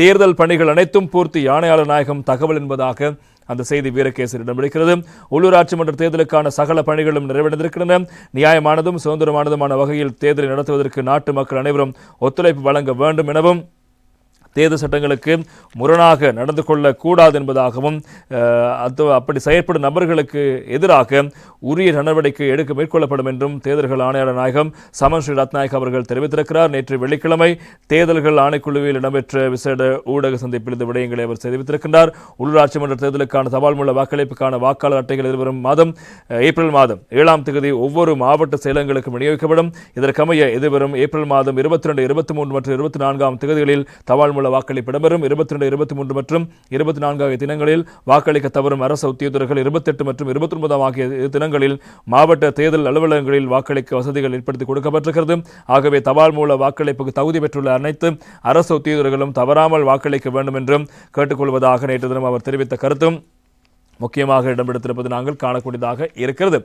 தேர்தல் பணிகள் அனைத்தும் பூர்த்தி யானையாளர் நாயகம் தகவல் என்பதாக அந்த செய்தி வீரகேசரிடம் இருக்கிறது. உள்ளூராட்சி மன்ற தேர்தலுக்கான சகல பணிகளும் நிறைவடைந்திருக்கின்றன. நியாயமானதும் சுதந்திரமானதுமான வகையில் தேர்தலை நடத்துவதற்கு நாட்டு மக்கள் அனைவரும் ஒத்துழைப்பு வழங்க வேண்டும் எனவும் தேர்தல் சட்டங்களுக்கு முரணாக நடந்து கொள்ளக்கூடாது என்பதாகவும் அது அப்படி செயற்படும் நபர்களுக்கு எதிராக உரிய நடவடிக்கை எடுக்க மேற்கொள்ளப்படும் என்றும் தேர்தல்கள் ஆணையாளர் நாயகம் சமன் ஸ்ரீ ரத்நாயக் அவர்கள் தெரிவித்திருக்கிறார். நேற்று வெள்ளிக்கிழமை தேர்தல்கள் ஆணைக்குழுவில் இடம்பெற்ற விசேட ஊடக சந்திப்பில் இந்த விடயங்களை அவர் தெரிவித்திருக்கின்றார். உள்ளூராட்சி மன்ற தேர்தலுக்கான தபால் மூல வாக்களிப்புக்கான வாக்காளர் அட்டைகள் எதிர்வரும் மாதம் ஏப்ரல் மாதம் ஏழாம் தேதி ஒவ்வொரு மாவட்ட செயலகங்களுக்கும் விநியோகிக்கப்படும். இதற்கமைய எதிர்வரும் ஏப்ரல் மாதம் இருபத்தி ரெண்டு இருபத்தி மூன்று மற்றும் இருபத்தி நான்காம் தேதிகளில் தபால் மீதமுள்ள வாக்களிப்பு இடம்பெறும். இருபத்தி ரெண்டு இருபத்தி மூன்று மற்றும் இருபத்தி நான்கு ஆகிய தினங்களில் வாக்களிக்க தவறும் அரசு உத்தியோகர்கள் இருபத்தெட்டு மற்றும் இருபத்தி ஒன்பதாம் ஆகிய தினங்களில் மாவட்ட தேர்தல் அலுவலகங்களில் வாக்களிக்க வசதிகள் ஏற்படுத்தி கொடுக்கப்பட்டிருக்கிறது. ஆகவே தபால் மூல வாக்களிப்புக்கு தகுதி பெற்றுள்ள அனைத்து அரசு உத்தியோகர்களும் தவறாமல் வாக்களிக்க வேண்டும் என்றும் கேட்டுக்கொள்வதாக நேற்று தினம் அவர் தெரிவித்த கருத்தும் முக்கியமாக இடம்பெடுத்திருப்பது நாங்கள் காணக்கூடியதாக இருக்கிறது.